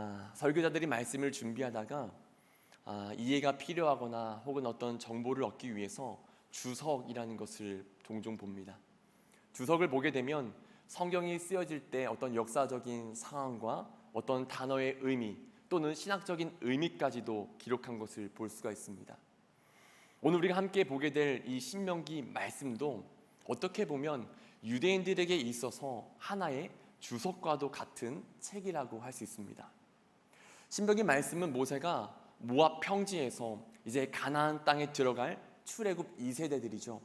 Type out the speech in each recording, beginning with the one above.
아, 설교자들이 말씀을 준비하다가 아, 이해가 필요하거나 혹은 어떤 정보를 얻기 위해서 주석이라는 것을 종종 봅니다. 주석을 보게 되면 성경이 쓰여질 때 어떤 역사적인 상황과 어떤 단어의 의미 또는 신학적인 의미까지도 기록한 것을 볼 수가 있습니다. 오늘 우리가 함께 보게 될 이 신명기 말씀도 어떻게 보면 유대인들에게 있어서 하나의 주석과도 같은 책이라고 할 수 있습니다. 신명기 말씀은 모세가 모압 평지에서 이제 가나안 땅에 들어갈 출애굽 2세대들이죠.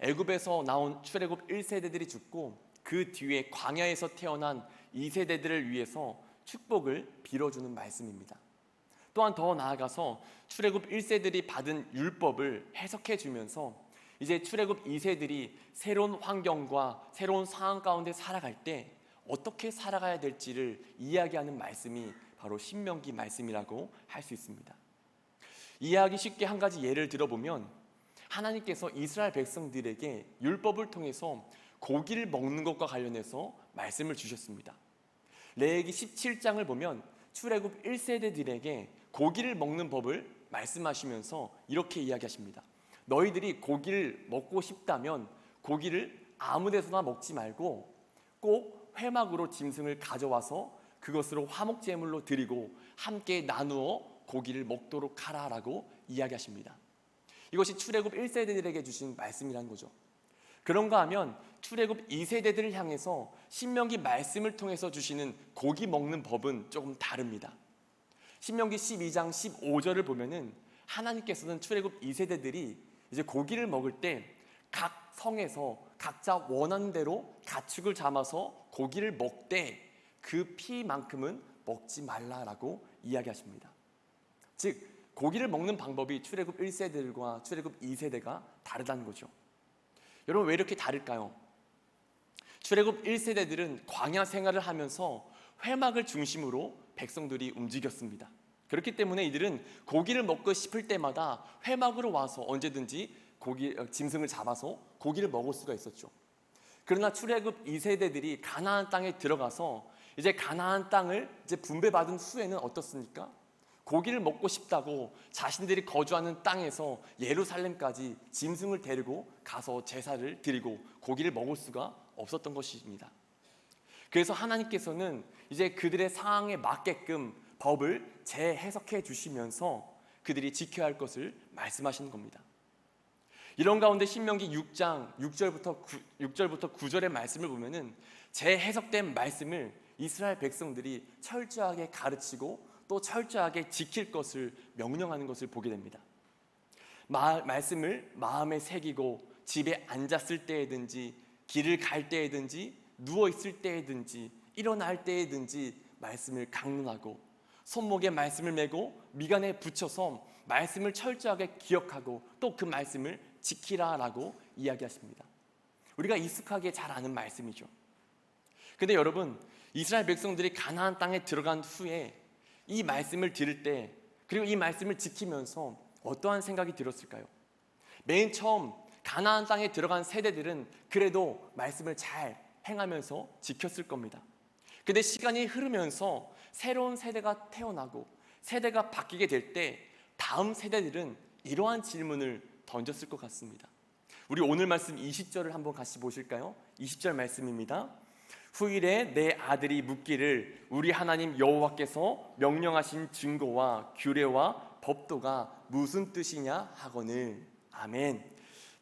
애굽에서 나온 출애굽 1세대들이 죽고 그 뒤에 광야에서 태어난 2세대들을 위해서 축복을 빌어주는 말씀입니다. 또한 더 나아가서 출애굽 1세들이 받은 율법을 해석해 주면서 이제 출애굽 2세들이 새로운 환경과 새로운 상황 가운데 살아갈 때 어떻게 살아가야 될지를 이야기하는 말씀이 바로 신명기 말씀이라고 할 수 있습니다. 이해하기 쉽게 한 가지 예를 들어보면 하나님께서 이스라엘 백성들에게 율법을 통해서 고기를 먹는 것과 관련해서 말씀을 주셨습니다. 레위기 17장을 보면 출애굽 1세대들에게 고기를 먹는 법을 말씀하시면서 이렇게 이야기하십니다. 너희들이 고기를 먹고 싶다면 고기를 아무 데서나 먹지 말고 꼭 회막으로 짐승을 가져와서 그것으로 화목 제물로 드리고 함께 나누어 고기를 먹도록 하라라고 이야기하십니다. 이것이 출애굽 1세대들에게 주신 말씀이라는 거죠. 그런가 하면 출애굽 2세대들을 향해서 신명기 말씀을 통해서 주시는 고기 먹는 법은 조금 다릅니다. 신명기 12장 15절을 보면은 하나님께서는 출애굽 2세대들이 이제 고기를 먹을 때 각 성에서 각자 원하는 대로 가축을 잡아서 고기를 먹되 그 피만큼은 먹지 말라라고 이야기하십니다. 즉 고기를 먹는 방법이 출애굽 1세대들과 출애굽 2세대가 다르다는 거죠. 여러분 왜 이렇게 다를까요? 출애굽 1세대들은 광야 생활을 하면서 회막을 중심으로 백성들이 움직였습니다. 그렇기 때문에 이들은 고기를 먹고 싶을 때마다 회막으로 와서 언제든지 고기 어, 짐승을 잡아서 고기를 먹을 수가 있었죠. 그러나 출애굽 2세대들이 가나안 땅에 들어가서 이제 가나안 땅을 이제 분배받은 후에는 어떻습니까? 고기를 먹고 싶다고 자신들이 거주하는 땅에서 예루살렘까지 짐승을 데리고 가서 제사를 드리고 고기를 먹을 수가 없었던 것입니다. 그래서 하나님께서는 이제 그들의 상황에 맞게끔 법을 재해석해 주시면서 그들이 지켜야 할 것을 말씀하시는 겁니다. 이런 가운데 신명기 6장 6절부터 9, 6절부터 9절의 말씀을 보면은 재해석된 말씀을 이스라엘 백성들이 철저하게 가르치고 또 철저하게 지킬 것을 명령하는 것을 보게 됩니다. 마, 말씀을 마음에 새기고 집에 앉았을 때에든지 길을 갈 때에든지 누워 있을 때에든지 일어날 때에든지 말씀을 강론하고 손목에 말씀을 메고 미간에 붙여서 말씀을 철저하게 기억하고 또 그 말씀을 지키라라고 이야기하십니다. 우리가 익숙하게 잘 아는 말씀이죠. 근데 여러분 이스라엘 백성들이 가나안 땅에 들어간 후에 이 말씀을 들을 때 그리고 이 말씀을 지키면서 어떠한 생각이 들었을까요? 맨 처음 가나안 땅에 들어간 세대들은 그래도 말씀을 잘 행하면서 지켰을 겁니다. 근데 시간이 흐르면서 새로운 세대가 태어나고 세대가 바뀌게 될 때 다음 세대들은 이러한 질문을 던졌을 것 같습니다. 우리 오늘 말씀 20절을 한번 같이 보실까요? 20절 말씀입니다. 후일에 내 아들이 묻기를 우리 하나님 여호와께서 명령하신 증거와 규례와 법도가 무슨 뜻이냐 하거늘 아멘.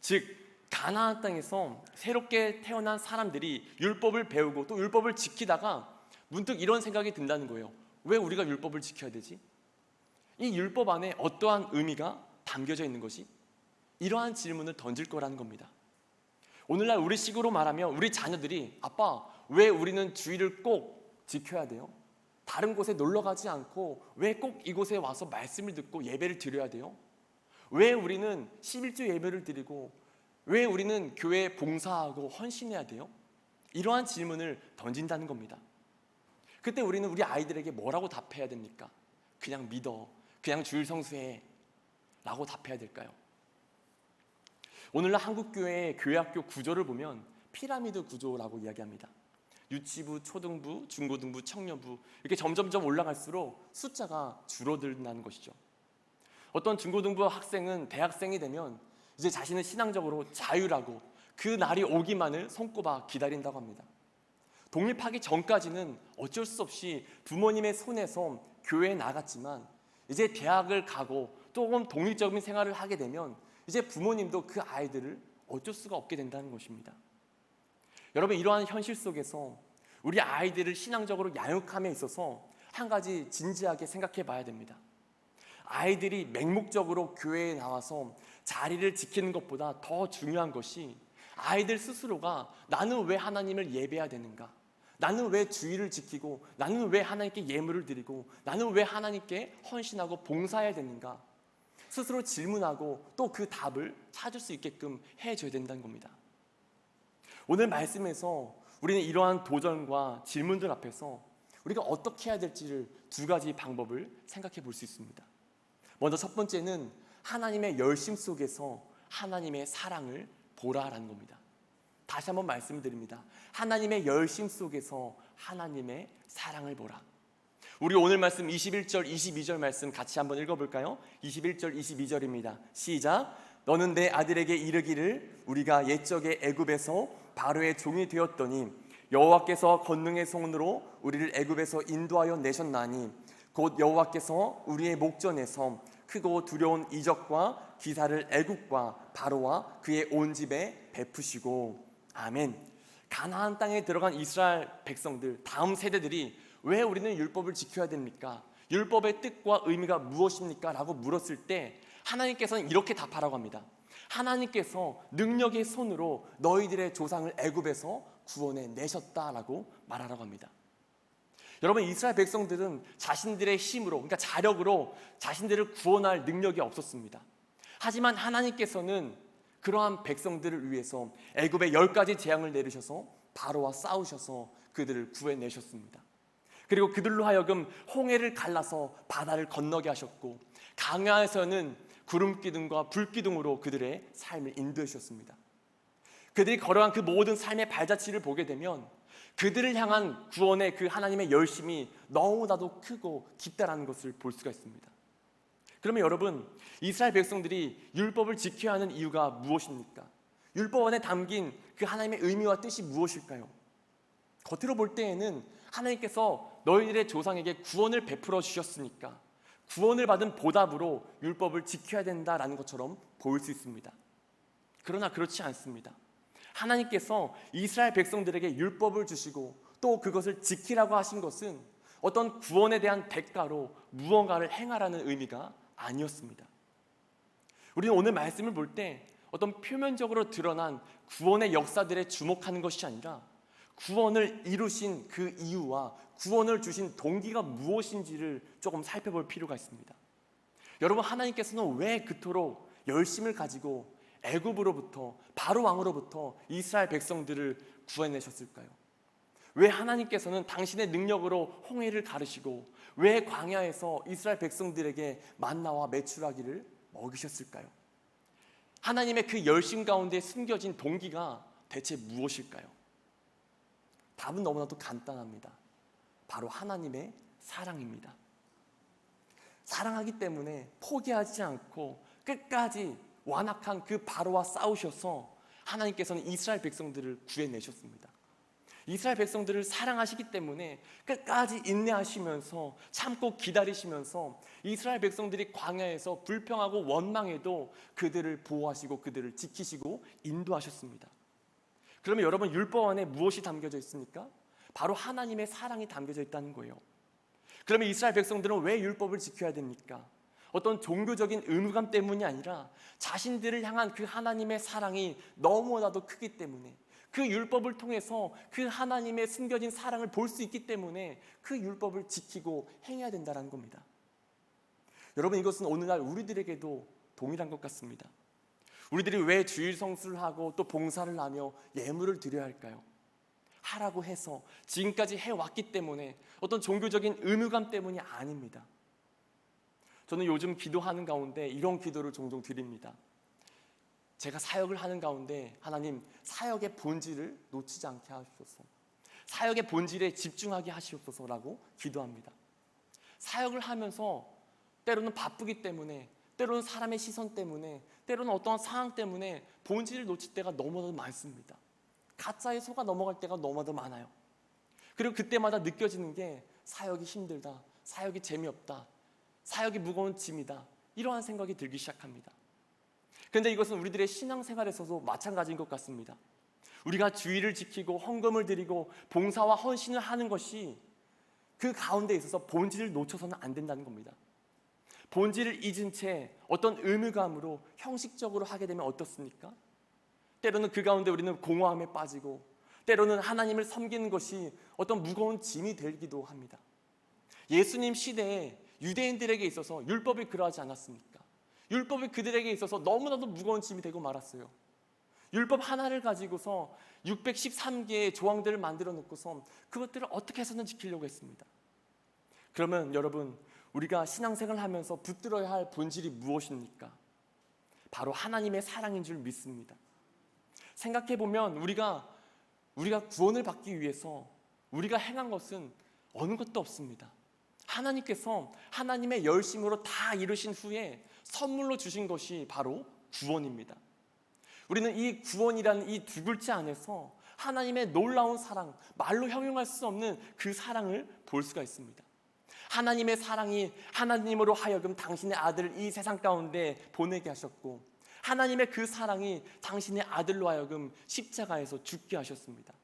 즉 가나안 땅에서 새롭게 태어난 사람들이 율법을 배우고 또 율법을 지키다가 문득 이런 생각이 든다는 거예요. 왜 우리가 율법을 지켜야 되지? 이 율법 안에 어떠한 의미가 담겨져 있는 것이 이러한 질문을 던질 거라는 겁니다. 오늘날 우리 식으로 말하면 우리 자녀들이 아빠 왜 우리는 주의를 꼭 지켜야 돼요? 다른 곳에 놀러 가지 않고 왜 꼭 이곳에 와서 말씀을 듣고 예배를 드려야 돼요? 왜 우리는 11주 예배를 드리고 왜 우리는 교회에 봉사하고 헌신해야 돼요? 이러한 질문을 던진다는 겁니다. 그때 우리는 우리 아이들에게 뭐라고 답해야 됩니까? 그냥 믿어. 그냥 주일 성수해. 라고 답해야 될까요? 오늘날 한국교회의 교회학교 구조를 보면 피라미드 구조라고 이야기합니다. 유치부, 초등부, 중고등부, 청년부 이렇게 점점점 올라갈수록 숫자가 줄어든다는 것이죠. 어떤 중고등부 학생은 대학생이 되면 이제 자신은 신앙적으로 자유라고 그 날이 오기만을 손꼽아 기다린다고 합니다. 독립하기 전까지는 어쩔 수 없이 부모님의 손에서 교회에 나갔지만 이제 대학을 가고 조금 독립적인 생활을 하게 되면 이제 부모님도 그 아이들을 어쩔 수가 없게 된다는 것입니다. 여러분 이러한 현실 속에서 우리 아이들을 신앙적으로 양육함에 있어서 한 가지 진지하게 생각해 봐야 됩니다. 아이들이 맹목적으로 교회에 나와서 자리를 지키는 것보다 더 중요한 것이 아이들 스스로가 나는 왜 하나님을 예배해야 되는가? 나는 왜 주의를 지키고 나는 왜 하나님께 예물을 드리고 나는 왜 하나님께 헌신하고 봉사해야 되는가? 스스로 질문하고 또 그 답을 찾을 수 있게끔 해 줘야 된다는 겁니다. 오늘 말씀에서 우리는 이러한 도전과 질문들 앞에서 우리가 어떻게 해야 될지를 두 가지 방법을 생각해 볼 수 있습니다. 먼저 첫 번째는 하나님의 열심 속에서 하나님의 사랑을 보라라는 겁니다. 다시 한번 말씀드립니다. 하나님의 열심 속에서 하나님의 사랑을 보라. 우리 오늘 말씀 21절, 22절 말씀 같이 한번 읽어볼까요? 21절, 22절입니다. 시작. 너는 내 아들에게 이르기를 우리가 옛적에 애굽에서 바로의 종이 되었더니 여호와께서 권능의 손으로 우리를 애굽에서 인도하여 내셨나니 곧 여호와께서 우리의 목전에서 크고 두려운 이적과 기사를 애굽과 바로와 그의 온 집에 베푸시고 아멘. 가나안 땅에 들어간 이스라엘 백성들 다음 세대들이 왜 우리는 율법을 지켜야 됩니까? 율법의 뜻과 의미가 무엇입니까? 라고 물었을 때 하나님께서는 이렇게 답하라고 합니다. 하나님께서 능력의 손으로 너희들의 조상을 애굽에서 구원해 내셨다라고 말하라고 합니다. 여러분 이스라엘 백성들은 자신들의 힘으로 그러니까 자력으로 자신들을 구원할 능력이 없었습니다. 하지만 하나님께서는 그러한 백성들을 위해서 애굽에 열 가지 재앙을 내리셔서 바로와 싸우셔서 그들을 구해내셨습니다. 그리고 그들로 하여금 홍해를 갈라서 바다를 건너게 하셨고 강야에서는 구름 기둥과 불 기둥으로 그들의 삶을 인도해 주셨습니다. 그들이 걸어간 그 모든 삶의 발자취를 보게 되면 그들을 향한 구원의 그 하나님의 열심이 너무나도 크고 깊다라는 것을 볼 수가 있습니다. 그러면 여러분, 이스라엘 백성들이 율법을 지켜야 하는 이유가 무엇입니까? 율법 안에 담긴 그 하나님의 의미와 뜻이 무엇일까요? 겉으로 볼 때에는 하나님께서 너희들의 조상에게 구원을 베풀어 주셨으니까 구원을 받은 보답으로 율법을 지켜야 된다라는 것처럼 보일 수 있습니다. 그러나 그렇지 않습니다. 하나님께서 이스라엘 백성들에게 율법을 주시고 또 그것을 지키라고 하신 것은 어떤 구원에 대한 대가로 무언가를 행하라는 의미가 아니었습니다. 우리는 오늘 말씀을 볼 때 어떤 표면적으로 드러난 구원의 역사들에 주목하는 것이 아니라 구원을 이루신 그 이유와 구원을 주신 동기가 무엇인지를 조금 살펴볼 필요가 있습니다. 여러분 하나님께서는 왜 그토록 열심을 가지고 애굽으로부터 바로 왕으로부터 이스라엘 백성들을 구해내셨을까요? 왜 하나님께서는 당신의 능력으로 홍해를 가르시고 왜 광야에서 이스라엘 백성들에게 만나와 메추라기를 먹이셨을까요? 하나님의 그 열심 가운데 숨겨진 동기가 대체 무엇일까요? 답은 너무나도 간단합니다. 바로 하나님의 사랑입니다. 사랑하기 때문에 포기하지 않고 끝까지 완악한 그 바로와 싸우셔서 하나님께서는 이스라엘 백성들을 구해내셨습니다. 이스라엘 백성들을 사랑하시기 때문에 끝까지 인내하시면서 참고 기다리시면서 이스라엘 백성들이 광야에서 불평하고 원망해도 그들을 보호하시고 그들을 지키시고 인도하셨습니다. 그러면 여러분 율법 안에 무엇이 담겨져 있습니까? 바로 하나님의 사랑이 담겨져 있다는 거예요. 그러면 이스라엘 백성들은 왜 율법을 지켜야 됩니까? 어떤 종교적인 의무감 때문이 아니라 자신들을 향한 그 하나님의 사랑이 너무나도 크기 때문에 그 율법을 통해서 그 하나님의 숨겨진 사랑을 볼 수 있기 때문에 그 율법을 지키고 행해야 된다는 겁니다. 여러분 이것은 오늘날 우리들에게도 동일한 것 같습니다. 우리들이 왜 주일 성수를 하고 또 봉사를 하며 예물을 드려야 할까요? 하라고 해서 지금까지 해왔기 때문에 어떤 종교적인 의무감 때문이 아닙니다. 저는 요즘 기도하는 가운데 이런 기도를 종종 드립니다. 제가 사역을 하는 가운데 하나님 사역의 본질을 놓치지 않게 하옵소서. 사역의 본질에 집중하게 하시옵소서라고 기도합니다. 사역을 하면서 때로는 바쁘기 때문에 때로는 사람의 시선 때문에 때로는 어떠한 상황 때문에 본질을 놓칠 때가 너무나도 많습니다. 가짜에 속아 넘어갈 때가 너무나도 많아요. 그리고 그때마다 느껴지는 게 사역이 힘들다, 사역이 재미없다, 사역이 무거운 짐이다 이러한 생각이 들기 시작합니다. 그런데 이것은 우리들의 신앙생활에서도 마찬가지인 것 같습니다. 우리가 주의를 지키고 헌금을 드리고 봉사와 헌신을 하는 것이 그 가운데 있어서 본질을 놓쳐서는 안 된다는 겁니다. 본질을 잊은 채 어떤 의무감으로 형식적으로 하게 되면 어떻습니까? 때로는 그 가운데 우리는 공허함에 빠지고 때로는 하나님을 섬기는 것이 어떤 무거운 짐이 되기도 합니다. 예수님 시대에 유대인들에게 있어서 율법이 그러하지 않았습니까? 율법이 그들에게 있어서 너무나도 무거운 짐이 되고 말았어요. 율법 하나를 가지고서 613개의 조항들을 만들어 놓고서 그것들을 어떻게 해서는 지키려고 했습니다. 그러면 여러분 우리가 신앙생활을 하면서 붙들어야 할 본질이 무엇입니까? 바로 하나님의 사랑인 줄 믿습니다. 생각해 보면 우리가 우리가 구원을 받기 위해서 우리가 행한 것은 어느 것도 없습니다. 하나님께서 하나님의 열심으로 다 이루신 후에 선물로 주신 것이 바로 구원입니다. 우리는 이 구원이라는 이 두 글자 안에서 하나님의 놀라운 사랑, 말로 형용할 수 없는 그 사랑을 볼 수가 있습니다. 하나님의 사랑이 하나님으로 하여금 당신의 아들을 이 세상 가운데 보내게 하셨고 하나님의 그 사랑이 당신의 아들로 하여금 십자가에서 죽게 하셨습니다.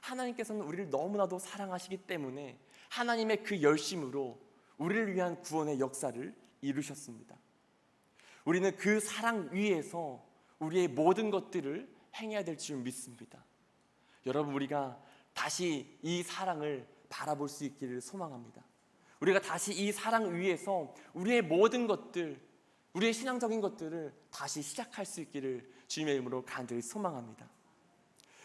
하나님께서는 우리를 너무나도 사랑하시기 때문에 하나님의 그 열심으로 우리를 위한 구원의 역사를 이루셨습니다. 우리는 그 사랑 위에서 우리의 모든 것들을 행해야 될 줄 믿습니다. 여러분 우리가 다시 이 사랑을 바라볼 수 있기를 소망합니다. 우리가 다시 이 사랑 위에서 우리의 모든 것들, 우리의 신앙적인 것들을 다시 시작할 수 있기를 주님의 이름으로 간절히 소망합니다.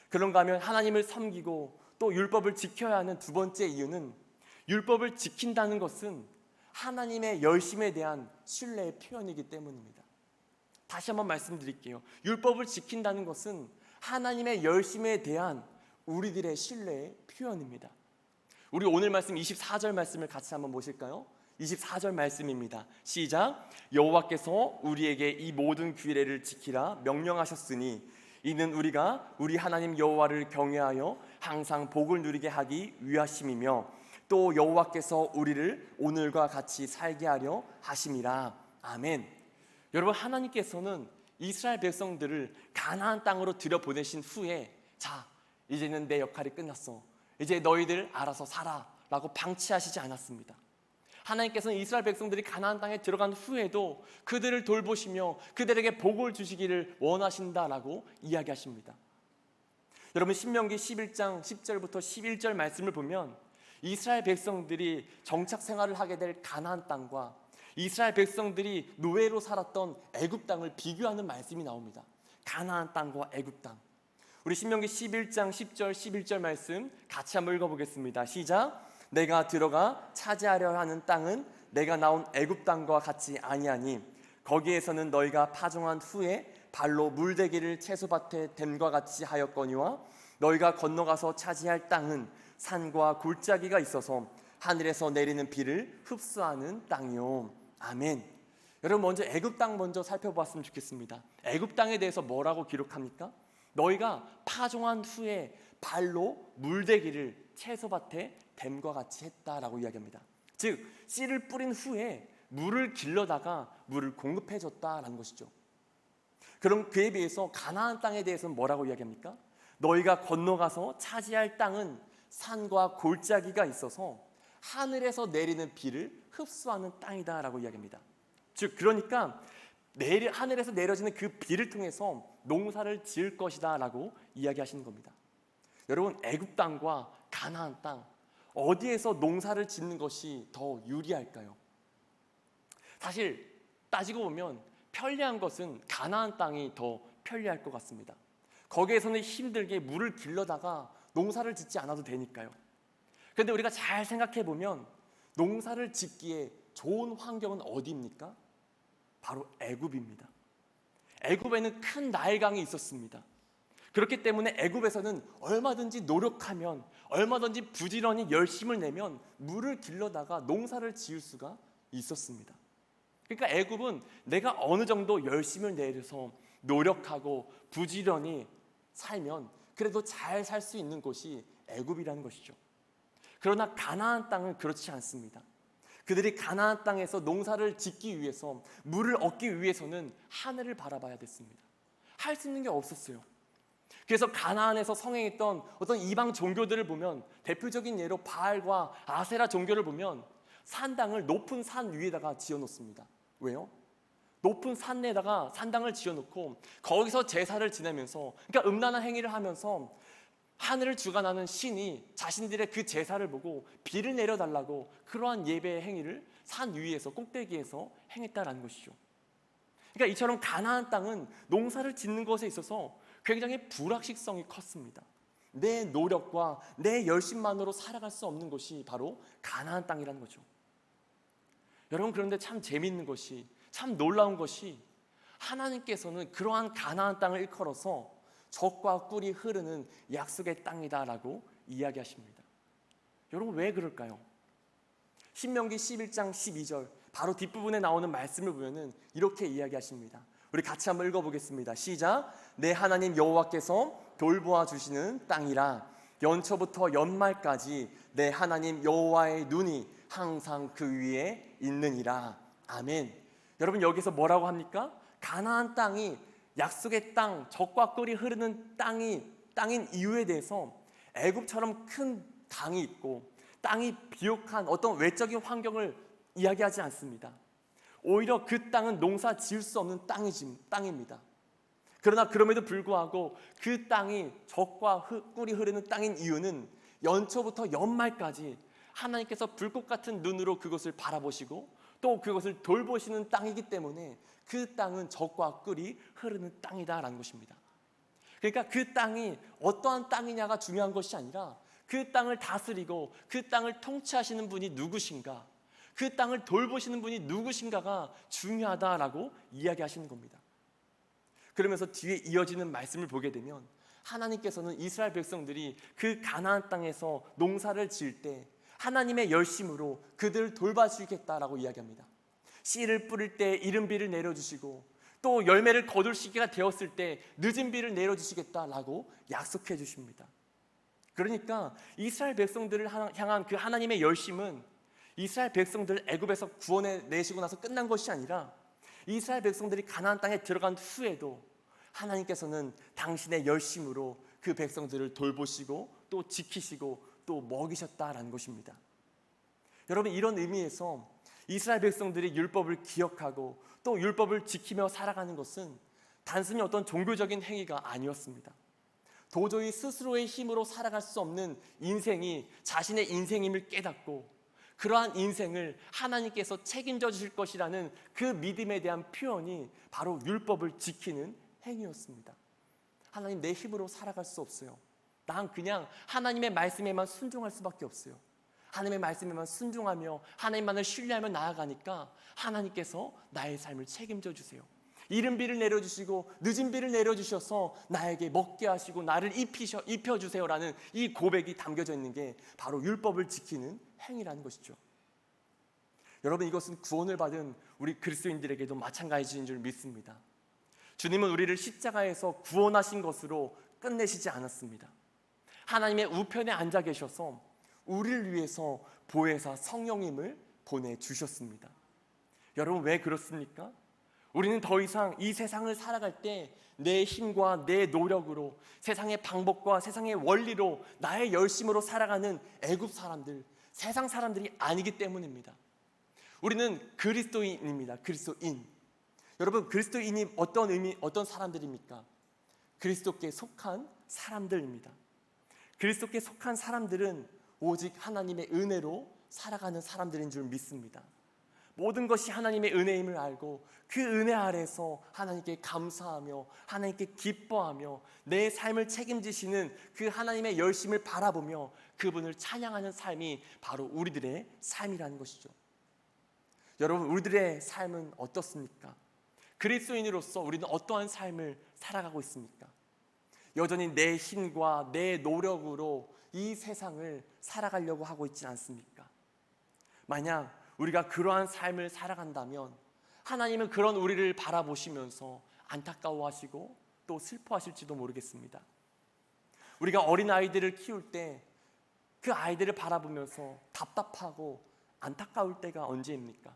그런가 하면 하나님을 섬기고 또 율법을 지켜야 하는 두 번째 이유는 율법을 지킨다는 것은 하나님의 열심에 대한 신뢰의 표현이기 때문입니다. 다시 한번 말씀드릴게요. 율법을 지킨다는 것은 하나님의 열심에 대한 우리들의 신뢰의 표현입니다. 우리 오늘 말씀 24절 말씀을 같이 한번 보실까요? 24절 말씀입니다. 시작. 여호와께서 우리에게 이 모든 규례를 지키라 명령하셨으니 이는 우리가 우리 하나님 여호와를 경외하여 항상 복을 누리게 하기 위하심이며 또 여호와께서 우리를 오늘과 같이 살게 하려 하심이라. 아멘. 여러분 하나님께서는 이스라엘 백성들을 가나안 땅으로 들여 보내신 후에 자 이제는 내 역할이 끝났어. 이제 너희들 알아서 살아라고 방치하시지 않았습니다. 하나님께서는 이스라엘 백성들이 가나안 땅에 들어간 후에도 그들을 돌보시며 그들에게 복을 주시기를 원하신다라고 이야기하십니다. 여러분 신명기 11장 10절부터 11절 말씀을 보면 이스라엘 백성들이 정착 생활을 하게 될 가나안 땅과 이스라엘 백성들이 노예로 살았던 애굽 땅을 비교하는 말씀이 나옵니다. 가나안 땅과 애굽 땅. 우리 신명기 11장 10절 11절 말씀 같이 한번 읽어 보겠습니다. 시작. 내가 들어가 차지하려 하는 땅은 내가 나온 애굽 땅과 같이 아니하니 거기에서는 너희가 파종한 후에 발로 물대기를 채소밭에 댐과 같이 하였거니와 너희가 건너가서 차지할 땅은 산과 골짜기가 있어서 하늘에서 내리는 비를 흡수하는 땅이요. 아멘. 여러분 먼저 애굽 땅 먼저 살펴봤으면 좋겠습니다. 애굽 땅에 대해서 뭐라고 기록합니까? 너희가 파종한 후에 발로 물대기를 채소밭에 뱀과 같이 했다라고 이야기합니다. 즉 씨를 뿌린 후에 물을 길러다가 물을 공급해 줬다라는 것이죠. 그럼 그에 비해서 가나안 땅에 대해서는 뭐라고 이야기합니까? 너희가 건너가서 차지할 땅은 산과 골짜기가 있어서 하늘에서 내리는 비를 흡수하는 땅이다라고 이야기합니다. 즉 그러니까 내리, 하늘에서 내려지는 그 비를 통해서 농사를 지을 것이다 라고 이야기하시는 겁니다. 여러분 애굽 땅과 가나안 땅 어디에서 농사를 짓는 것이 더 유리할까요? 사실 따지고 보면 편리한 것은 가나안 땅이 더 편리할 것 같습니다. 거기에서는 힘들게 물을 길러다가 농사를 짓지 않아도 되니까요. 그런데 우리가 잘 생각해 보면 농사를 짓기에 좋은 환경은 어디입니까? 바로 애굽입니다. 애굽에는 큰 나일강이 있었습니다. 그렇기 때문에 애굽에서는 얼마든지 노력하면 얼마든지 부지런히 열심을 내면 물을 길러다가 농사를 지을 수가 있었습니다. 그러니까 애굽은 내가 어느 정도 열심을 내서 노력하고 부지런히 살면 그래도 잘 살 수 있는 곳이 애굽이라는 것이죠. 그러나 가나안 땅은 그렇지 않습니다. 그들이 가나안 땅에서 농사를 짓기 위해서 물을 얻기 위해서는 하늘을 바라봐야 됐습니다. 할 수 있는 게 없었어요. 그래서 가나안에서 성행했던 어떤 이방 종교들을 보면 대표적인 예로 바알과 아세라 종교를 보면 산당을 높은 산 위에다가 지어 놓습니다. 왜요? 높은 산에다가 산당을 지어 놓고 거기서 제사를 지내면서 그러니까 음란한 행위를 하면서 하늘을 주관하는 신이 자신들의 그 제사를 보고 비를 내려달라고 그러한 예배 행위를 산 위에서 꼭대기에서 행했다라는 것이죠. 그러니까 이처럼 가나안 땅은 농사를 짓는 것에 있어서 굉장히 불확실성이 컸습니다. 내 노력과 내 열심만으로 살아갈 수 없는 것이 바로 가나안 땅이라는 거죠. 여러분 그런데 참 재미있는 것이 참 놀라운 것이 하나님께서는 그러한 가나안 땅을 일컬어서 적과 꿀이 흐르는 약속의 땅이다라고 이야기하십니다. 여러분 왜 그럴까요? 신명기 11장 12절 바로 뒷부분에 나오는 말씀을 보면은 이렇게 이야기하십니다. 우리 같이 한번 읽어보겠습니다. 시작. 내 하나님 여호와께서 돌보아 주시는 땅이라 연초부터 연말까지 내 하나님 여호와의 눈이 항상 그 위에 있느니라. 아멘. 여러분 여기서 뭐라고 합니까? 가나안 땅이 약속의 땅, 적과 꿀이 흐르는 땅이 땅인 이유에 대해서 애굽처럼 큰 강이 있고 땅이 비옥한 어떤 외적인 환경을 이야기하지 않습니다. 오히려 그 땅은 농사 지을 수 없는 땅이지, 땅입니다. 그러나 그럼에도 불구하고 그 땅이 적과 흐, 꿀이 흐르는 땅인 이유는 연초부터 연말까지 하나님께서 불꽃 같은 눈으로 그것을 바라보시고 또 그것을 돌보시는 땅이기 때문에 그 땅은 적과 꿀이 흐르는 땅이다라는 것입니다. 그러니까 그 땅이 어떠한 땅이냐가 중요한 것이 아니라 그 땅을 다스리고 그 땅을 통치하시는 분이 누구신가, 그 땅을 돌보시는 분이 누구신가가 중요하다라고 이야기하시는 겁니다. 그러면서 뒤에 이어지는 말씀을 보게 되면 하나님께서는 이스라엘 백성들이 그 가나안 땅에서 농사를 지을 때 하나님의 열심으로 그들을 돌봐주겠다라고 이야기합니다. 씨를 뿌릴 때 이른 비를 내려주시고 또 열매를 거둘 시기가 되었을 때 늦은 비를 내려주시겠다라고 약속해 주십니다. 그러니까 이스라엘 백성들을 향한 그 하나님의 열심은 이스라엘 백성들을 애굽에서 구원해 내시고 나서 끝난 것이 아니라 이스라엘 백성들이 가나안 땅에 들어간 후에도 하나님께서는 당신의 열심으로 그 백성들을 돌보시고 또 지키시고 또 먹이셨다라는 것입니다. 여러분 이런 의미에서 이스라엘 백성들이 율법을 기억하고 또 율법을 지키며 살아가는 것은 단순히 어떤 종교적인 행위가 아니었습니다. 도저히 스스로의 힘으로 살아갈 수 없는 인생이 자신의 인생임을 깨닫고 그러한 인생을 하나님께서 책임져 주실 것이라는 그 믿음에 대한 표현이 바로 율법을 지키는 행위였습니다. 하나님 내 힘으로 살아갈 수 없어요. 난 그냥 하나님의 말씀에만 순종할 수밖에 없어요. 하나님의 말씀에만 순종하며 하나님만을 신뢰하며 나아가니까 하나님께서 나의 삶을 책임져 주세요. 이른 비를 내려주시고 늦은 비를 내려주셔서 나에게 먹게 하시고 나를 입히셔, 입혀주세요라는 이 고백이 담겨져 있는 게 바로 율법을 지키는 행위라는 것이죠. 여러분 이것은 구원을 받은 우리 그리스도인들에게도 마찬가지인 줄 믿습니다. 주님은 우리를 십자가에서 구원하신 것으로 끝내시지 않았습니다. 하나님의 우편에 앉아 계셔서 우리를 위해서 보혜사 성령님을 보내 주셨습니다. 여러분 왜 그렇습니까? 우리는 더 이상 이 세상을 살아갈 때 내 힘과 내 노력으로 세상의 방법과 세상의 원리로 나의 열심으로 살아가는 애굽 사람들, 세상 사람들이 아니기 때문입니다. 우리는 그리스도인입니다. 그리스도인. 여러분 그리스도인이 어떤 의미 어떤 사람들입니까? 그리스도께 속한 사람들입니다. 그리스도께 속한 사람들은 오직 하나님의 은혜로 살아가는 사람들인 줄 믿습니다. 모든 것이 하나님의 은혜임을 알고 그 은혜 아래서 하나님께 감사하며 하나님께 기뻐하며 내 삶을 책임지시는 그 하나님의 열심을 바라보며 그분을 찬양하는 삶이 바로 우리들의 삶이라는 것이죠. 여러분 우리들의 삶은 어떻습니까? 그리스도인으로서 우리는 어떠한 삶을 살아가고 있습니까? 여전히 내 힘과 내 노력으로 이 세상을 살아가려고 하고 있지 않습니까? 만약 우리가 그러한 삶을 살아간다면 하나님은 그런 우리를 바라보시면서 안타까워하시고 또 슬퍼하실지도 모르겠습니다. 우리가 어린 아이들을 키울 때 그 아이들을 바라보면서 답답하고 안타까울 때가 언제입니까?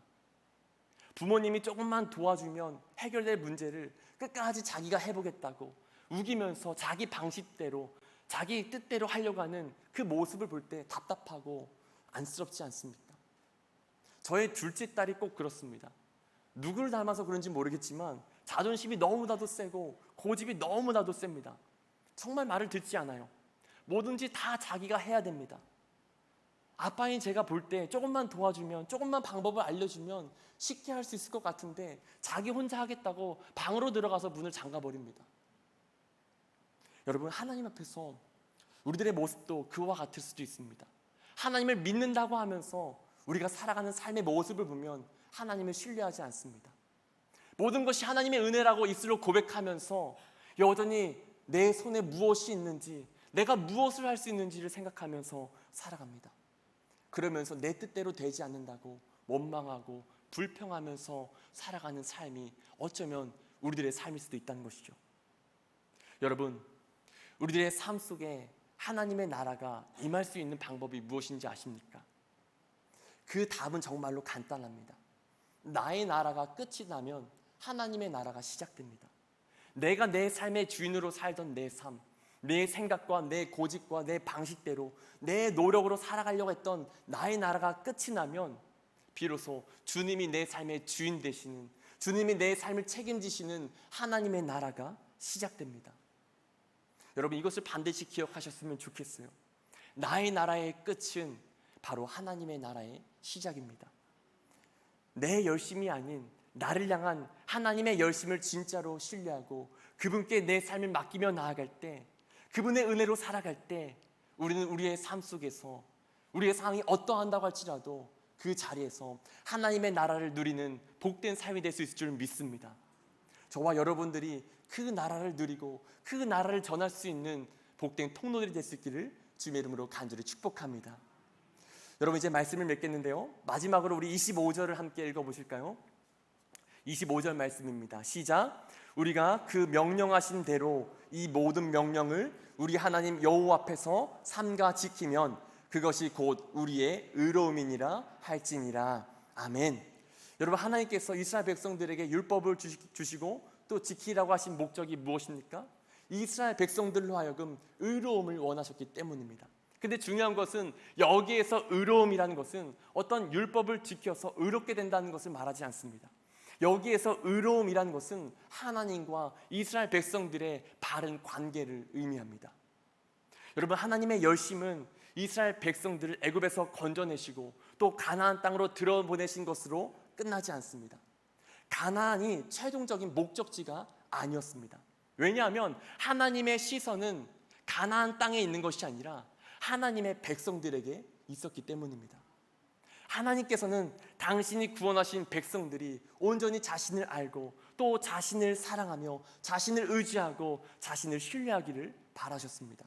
부모님이 조금만 도와주면 해결될 문제를 끝까지 자기가 해보겠다고 우기면서 자기 방식대로 자기 뜻대로 하려고 하는 그 모습을 볼 때 답답하고 안쓰럽지 않습니까? 저의 둘째 딸이 꼭 그렇습니다. 누구를 닮아서 그런지 모르겠지만 자존심이 너무나도 세고 고집이 너무나도 셉니다. 정말 말을 듣지 않아요. 뭐든지 다 자기가 해야 됩니다. 아빠인 제가 볼 때 조금만 도와주면 조금만 방법을 알려주면 쉽게 할 수 있을 것 같은데 자기 혼자 하겠다고 방으로 들어가서 문을 잠가 버립니다. 여러분 하나님 앞에서 우리들의 모습도 그와 같을 수도 있습니다. 하나님을 믿는다고 하면서 우리가 살아가는 삶의 모습을 보면 하나님을 신뢰하지 않습니다. 모든 것이 하나님의 은혜라고 입술로 고백하면서 여전히 내 손에 무엇이 있는지 내가 무엇을 할 수 있는지를 생각하면서 살아갑니다. 그러면서 내 뜻대로 되지 않는다고 원망하고 불평하면서 살아가는 삶이 어쩌면 우리들의 삶일 수도 있다는 것이죠. 여러분, 우리들의 삶 속에 하나님의 나라가 임할 수 있는 방법이 무엇인지 아십니까? 그 답은 정말로 간단합니다. 나의 나라가 끝이 나면 하나님의 나라가 시작됩니다. 내가 내 삶의 주인으로 살던 내 삶, 내 생각과 내 고집과 내 방식대로 내 노력으로 살아가려고 했던 나의 나라가 끝이 나면 비로소 주님이 내 삶의 주인 되시는 주님이 내 삶을 책임지시는 하나님의 나라가 시작됩니다. 여러분 이것을 반드시 기억하셨으면 좋겠어요. 나의 나라의 끝은 바로 하나님의 나라의 시작입니다. 내 열심이 아닌 나를 향한 하나님의 열심을 진짜로 신뢰하고 그분께 내 삶을 맡기며 나아갈 때 그분의 은혜로 살아갈 때 우리는 우리의 삶 속에서 우리의 상황이 어떠한다고 할지라도 그 자리에서 하나님의 나라를 누리는 복된 삶이 될 수 있을 줄 믿습니다. 저와 여러분들이 그 나라를 누리고 그 나라를 전할 수 있는 복된 통로들이 될 수 있기를 주님의 이름으로 간절히 축복합니다. 여러분 이제 말씀을 맺겠는데요. 마지막으로 우리 25절을 함께 읽어 보실까요? 25절 말씀입니다. 시작. 우리가 그 명령하신 대로 이 모든 명령을 우리 하나님 여호와 앞에서 삼가 지키면 그것이 곧 우리의 의로움이니라 할지니라. 아멘. 여러분 하나님께서 이스라엘 백성들에게 율법을 주시고 또 지키라고 하신 목적이 무엇입니까? 이스라엘 백성들로 하여금 의로움을 원하셨기 때문입니다. 근데 중요한 것은 여기에서 의로움이라는 것은 어떤 율법을 지켜서 의롭게 된다는 것을 말하지 않습니다. 여기에서 의로움이라는 것은 하나님과 이스라엘 백성들의 바른 관계를 의미합니다. 여러분 하나님의 열심은 이스라엘 백성들을 애굽에서 건져내시고 또 가나안 땅으로 들어보내신 것으로 끝나지 않습니다. 가나안이 최종적인 목적지가 아니었습니다. 왜냐하면 하나님의 시선은 가나안 땅에 있는 것이 아니라 하나님의 백성들에게 있었기 때문입니다. 하나님께서는 당신이 구원하신 백성들이 온전히 자신을 알고 또 자신을 사랑하며 자신을 의지하고 자신을 신뢰하기를 바라셨습니다.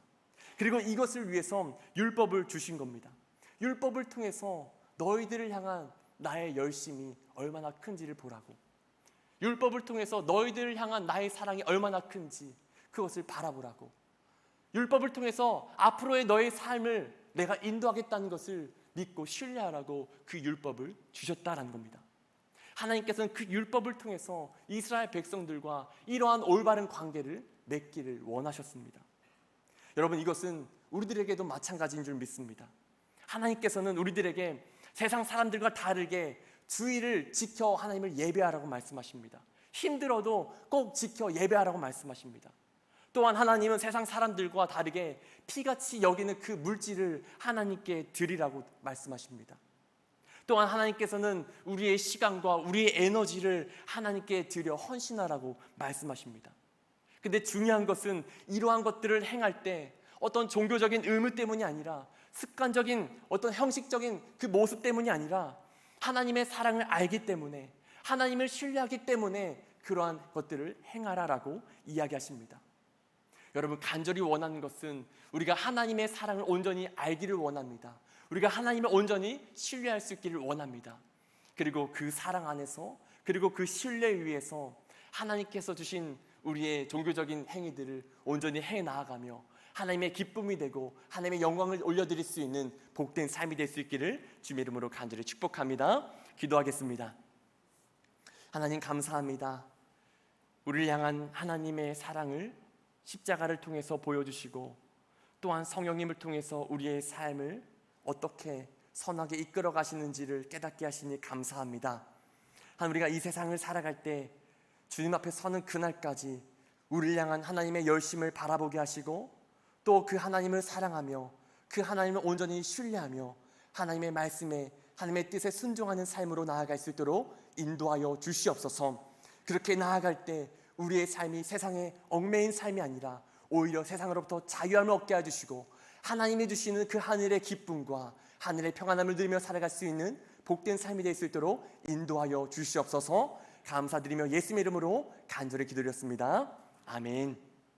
그리고 이것을 위해서 율법을 주신 겁니다. 율법을 통해서 너희들을 향한 나의 열심이 얼마나 큰지를 보라고. 율법을 통해서 너희들을 향한 나의 사랑이 얼마나 큰지 그것을 바라보라고. 율법을 통해서 앞으로의 너의 삶을 내가 인도하겠다는 것을 믿고 신뢰하라고 그 율법을 주셨다라는 겁니다. 하나님께서는 그 율법을 통해서 이스라엘 백성들과 이러한 올바른 관계를 맺기를 원하셨습니다. 여러분 이것은 우리들에게도 마찬가지인 줄 믿습니다. 하나님께서는 우리들에게 세상 사람들과 다르게 주의를 지켜 하나님을 예배하라고 말씀하십니다. 힘들어도 꼭 지켜 예배하라고 말씀하십니다. 또한 하나님은 세상 사람들과 다르게 피같이 여기는 그 물질을 하나님께 드리라고 말씀하십니다. 또한 하나님께서는 우리의 시간과 우리의 에너지를 하나님께 드려 헌신하라고 말씀하십니다. 근데 중요한 것은 이러한 것들을 행할 때 어떤 종교적인 의무 때문이 아니라 습관적인 어떤 형식적인 그 모습 때문이 아니라 하나님의 사랑을 알기 때문에 하나님을 신뢰하기 때문에 그러한 것들을 행하라라고 이야기하십니다. 여러분 간절히 원하는 것은 우리가 하나님의 사랑을 온전히 알기를 원합니다. 우리가 하나님을 온전히 신뢰할 수 있기를 원합니다. 그리고 그 사랑 안에서 그리고 그 신뢰 위에서 하나님께서 주신 우리의 종교적인 행위들을 온전히 해 나아가며 하나님의 기쁨이 되고 하나님의 영광을 올려드릴 수 있는 복된 삶이 될 수 있기를 주님의 이름으로 간절히 축복합니다. 기도하겠습니다. 하나님 감사합니다. 우리를 향한 하나님의 사랑을 십자가를 통해서 보여주시고 또한 성령님을 통해서 우리의 삶을 어떻게 선하게 이끌어 가시는지를 깨닫게 하시니 감사합니다. 하나님 우리가 이 세상을 살아갈 때 주님 앞에 서는 그날까지 우리를 향한 하나님의 열심을 바라보게 하시고 또 그 하나님을 사랑하며 그 하나님을 온전히 신뢰하며 하나님의 말씀에 하나님의 뜻에 순종하는 삶으로 나아갈 수 있도록 인도하여 주시옵소서. 그렇게 나아갈 때 우리의 삶이 세상에 얽매인 삶이 아니라 오히려 세상으로부터 자유함을 얻게 해주시고 하나님이 주시는 그 하늘의 기쁨과 하늘의 평안함을 누리며 살아갈 수 있는 복된 삶이 될 수 있도록 인도하여 주시옵소서 감사드리며 예수님의 이름으로 간절히 기도드렸습니다. 아멘.